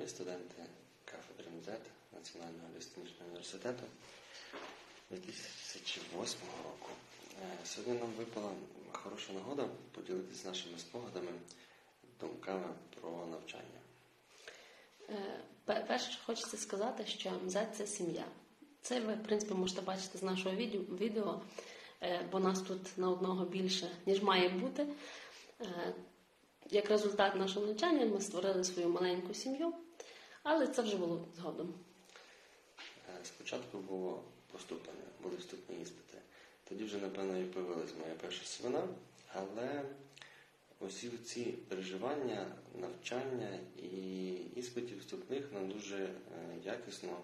Ми студенти кафедри МЗ Національного лісничного університету 2008 року. Сьогодні нам випала хороша нагода поділитися нашими спогадами, думками про навчання. Перше, хочеться сказати, що МЗ це сім'я. Це ви, в принципі, можете бачити з нашого відео, бо нас тут на одного більше, ніж має бути. Як результат нашого навчання ми створили свою маленьку сім'ю, але це вже було згодом. Е, Спочатку було поступлення, були вступні іспити. Тоді вже, напевно, і появилась моя перша свина, але усі ці переживання, навчання і іспитів вступних нам дуже е, якісно,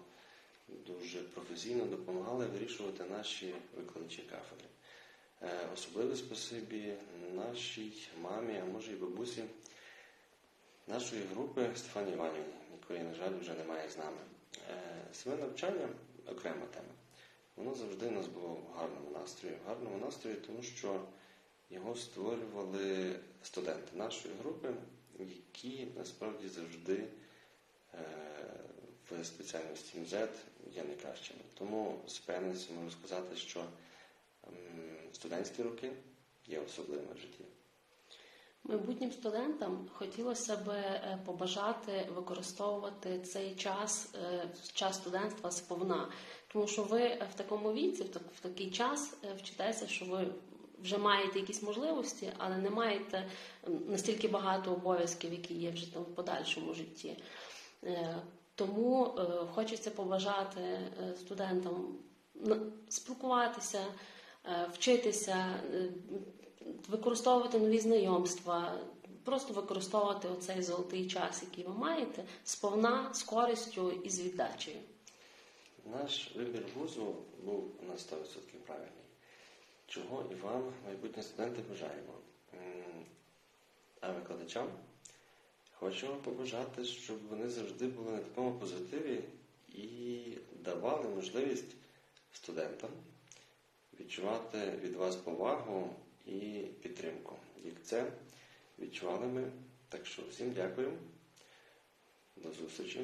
дуже професійно допомагали вирішувати наші викладачі кафедри. Е, Особливе спасибі нашій мамі, а може і бабусі нашої групи Стефані Іванівні, якої, на жаль, вже немає з нами. Саме навчання окрема тема. Воно завжди у нас було в гарному настрої. В гарному настрої, тому що його створювали студенти нашої групи, які насправді завжди в спеціальності МЗ є найкращими. Тому з певністю можу сказати, що студентські роки є особливими в житті. Майбутнім студентам хотілося б е, побажати використовувати цей час, е, час студентства сповна, тому що ви в такому віці, в так- в такий час е, вчитеся, що ви вже маєте якісь можливості, але не маєте настільки багато обов'язків, які є вже там в подальшому житті. Тому хочеться побажати студентам спілкуватися, вчитися, використовувати нові знайомства, просто використовувати оцей золотий час, який ви маєте, сповна, з користю і з віддачею. Наш вибір вузу був на 100% правильний. Чого і вам, майбутні студенти, бажаємо. А викладачам хочемо побажати, щоб вони завжди були на такому позитиві і давали можливість студентам відчувати від вас повагу і підтримку. Як це відчували ми. Так що всім дякую. До зустрічі.